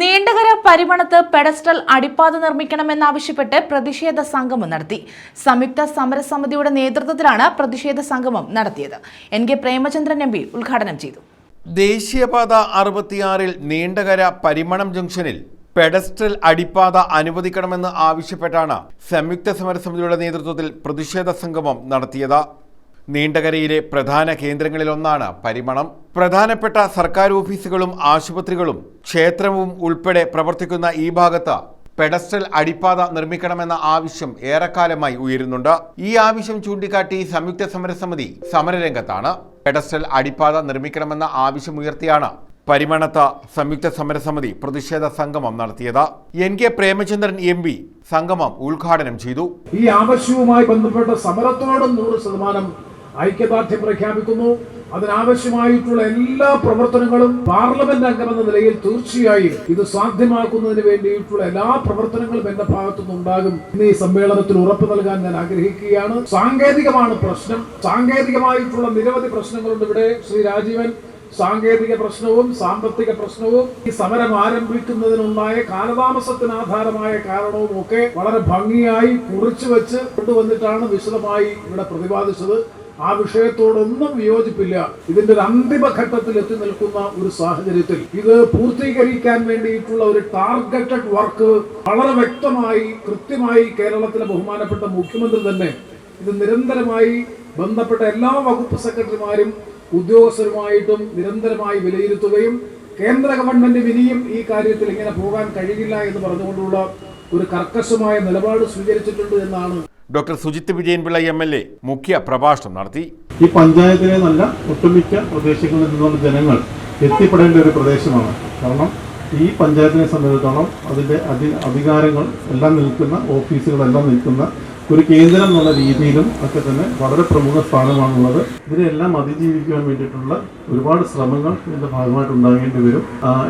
Neendakara പരിമണത്ത് pedestal അടിപ്പാത നിർമ്മിക്കണമെന്നാവശ്യപ്പെട്ട് പ്രതിഷേധ സംഗമം നടത്തി. സംയുക്ത സമരസമിതിയുടെ നേതൃത്വത്തിലാണ് പ്രതിഷേധ സംഗമം നടത്തിയത്. N K Premachandran M P ഉദ്ഘാടനം ചെയ്തു. ദേശീയപാത അറുപത്തിയാറിൽ നീണ്ടകര പരിമണം ജംഗ്ഷനിൽ പെഡസ്ട്രൽ അടിപ്പാത അനുവദിക്കണമെന്ന് ആവശ്യപ്പെട്ടാണ് സംയുക്ത സമരസമിതിയുടെ നേതൃത്വത്തിൽ പ്രതിഷേധ സംഗമം നടത്തിയത്. നീണ്ടകരയിലെ പ്രധാന കേന്ദ്രങ്ങളിലൊന്നാണ് പരിമണം പ്രധാനപ്പെട്ട സർക്കാർ ഓഫീസുകളും ആശുപത്രികളും ക്ഷേത്രവും ഉൾപ്പെടെ പ്രവർത്തിക്കുന്ന ഈ ഭാഗത്ത് പെഡസ്ട്രൽ അടിപ്പാത നിർമ്മിക്കണമെന്ന ആവശ്യം ഏറെക്കാലമായി ഉയരുന്നുണ്ട്. ഈ ആവശ്യം ചൂണ്ടിക്കാട്ടി സംയുക്ത സമരസമിതി സമരരംഗത്താണ് പെഡസ്ട്രൽ അടിപ്പാത നിർമ്മിക്കണമെന്ന ആവശ്യം ആവശ്യമുയർത്തിയാണ് പരിമണത്ത് സംയുക്ത സമരസമിതി പ്രതിഷേധ സംഗമം നടത്തിയത്. N K Premachandran M P സംഗമം ഉദ്ഘാടനം ചെയ്തു. ഈ ആവശ്യവുമായി ബന്ധപ്പെട്ട സമരത്തോടും നൂറ് ശതമാനം ഐക്യദാർഢ്യം പ്രഖ്യാപിക്കുന്നു. അതിനാവശ്യമായിട്ടുള്ള എല്ലാ പ്രവർത്തനങ്ങളും പാർലമെന്റ് അംഗമെന്ന നിലയിൽ തീർച്ചയായും ഇത് സാധ്യമാക്കുന്നതിന് വേണ്ടിയിട്ടുള്ള എല്ലാ പ്രവർത്തനങ്ങളും എന്റെ ഭാഗത്തുനിന്ന് ഉണ്ടാകും ഇന്ന് ഈ സമ്മേളനത്തിൽ ഉറപ്പ് നൽകാൻ ഞാൻ ആഗ്രഹിക്കുകയാണ്. സാങ്കേതികമാണ് പ്രശ്നം. സാങ്കേതികമായിട്ടുള്ള നിരവധി പ്രശ്നങ്ങളുണ്ട് ഇവിടെ ശ്രീ രാജീവൻ. സാങ്കേതിക പ്രശ്നവും സാമ്പത്തിക പ്രശ്നവും ഈ സമരം ആരംഭിക്കുന്നതിനുണ്ടായ കാലതാമസത്തിന് ആധാരമായ കാരണവും ഒക്കെ വളരെ ഭംഗിയായി കുറിച്ചു വെച്ച് കൊണ്ടുവന്നിട്ടാണ് വിശദമായി ഇവിടെ പ്രതിപാദിച്ചത്. ആ വിഷയത്തോടൊന്നും വിയോജിപ്പില്ല ഇതിന്റെ ഒരു അന്തിമഘട്ടത്തിൽ എത്തി നിൽക്കുന്ന ഒരു സാഹചര്യത്തിൽ ഇത് പൂർത്തീകരിക്കാൻ വേണ്ടിയിട്ടുള്ള ഒരു ടാർഗറ്റഡ് വർക്ക് വളരെ വ്യക്തമായി കൃത്യമായി കേരളത്തിലെ ബഹുമാനപ്പെട്ട മുഖ്യമന്ത്രി തന്നെ ഇത് നിരന്തരമായി ബന്ധപ്പെട്ട എല്ലാ വകുപ്പ് സെക്രട്ടറിമാരും ഉദ്യോഗസ്ഥരുമായിട്ടും നിരന്തരമായി വിലയിരുത്തുകയും കേന്ദ്ര ഗവൺമെന്റ് ഇനിയും ഈ കാര്യത്തിൽ ഇങ്ങനെ പോകാൻ കഴിയില്ല എന്ന് പറഞ്ഞുകൊണ്ടുള്ള ഒരു കർക്കശമായ നിലപാട് സ്വീകരിച്ചിട്ടുണ്ട് എന്നാണ് doctor Sujith Vijayanpillai M L A മുഖ്യ പ്രഭാഷണം നടത്തി. ഈ പഞ്ചായത്തിലെ നല്ല ഒട്ടുമിക്ക പ്രദേശങ്ങളിൽ നിന്നുള്ള ജനങ്ങൾ എത്തിപ്പെടേണ്ട ഒരു പ്രദേശമാണ്. കാരണം ഈ പഞ്ചായത്തിനെ സംബന്ധിച്ചിടത്തോളം അതിന്റെ അധി അധികാരങ്ങൾ എല്ലാം നിൽക്കുന്ന ഓഫീസുകളെല്ലാം നിൽക്കുന്ന ഒരു കേന്ദ്രം എന്നുള്ള രീതിയിലും ഒക്കെ തന്നെ വളരെ പ്രമുഖ സ്ഥാനമാണുള്ളത്. ഇതിനെല്ലാം അതിജീവിക്കാൻ വേണ്ടിയിട്ടുള്ള ഒരുപാട് ശ്രമങ്ങൾ ഇതിന്റെ ഭാഗമായിട്ട് ഉണ്ടാകേണ്ടി വരും.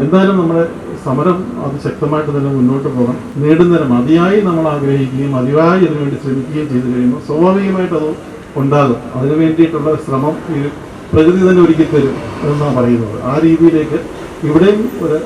എന്തായാലും നമ്മുടെ സമരം അത് ശക്തമായിട്ട് തന്നെ മുന്നോട്ട് പോകാം നേടുന്നതിനും അതിയായി നമ്മൾ ആഗ്രഹിക്കുകയും മതിയായി ഇതിനുവേണ്ടി ശ്രമിക്കുകയും ചെയ്തു കഴിയുമ്പോൾ സ്വാഭാവികമായിട്ട് അത് ഉണ്ടാകും. അതിനു വേണ്ടിയിട്ടുള്ള ശ്രമം ഈ പ്രകൃതി തന്നെ ഒരുക്കി തരും എന്നാണ് പറയുന്നത്. ആ രീതിയിലേക്ക് ഇവിടെയും ഒരു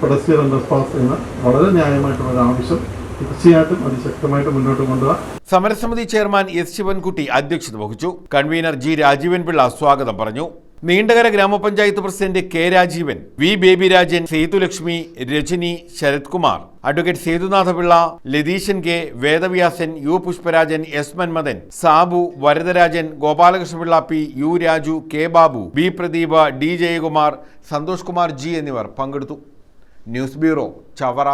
പെഡസ്റ്റിയർ എന്ന വളരെ ന്യായമായിട്ടുള്ള ഒരു ആവശ്യം തീർച്ചയായിട്ടും അതിശക്തമായിട്ട് മുന്നോട്ട് കൊണ്ടുപോകാം. സമരസമിതി ചെയർമാൻ എസ് ശിവൻകുട്ടി അധ്യക്ഷത വഹിച്ചു. കൺവീനർ ജി രാജീവൻ പിള്ള സ്വാഗതം പറഞ്ഞു. നീണ്ടകര ഗ്രാമപഞ്ചായത്ത് president K Rajeevan V Babyrajan Sethulakshmi Rajani Sarath Kumar advocate Sethunathapillai Latheesan K Vedavyasan U Pushparajan S Manmathan Sabu Varadarajan Gopalakrishnapillai P U Raju K Babu B Pradeepa D Jayakumar Santhosh Kumar G എന്നിവർ പങ്കെടുത്തു. News bureau Chavara.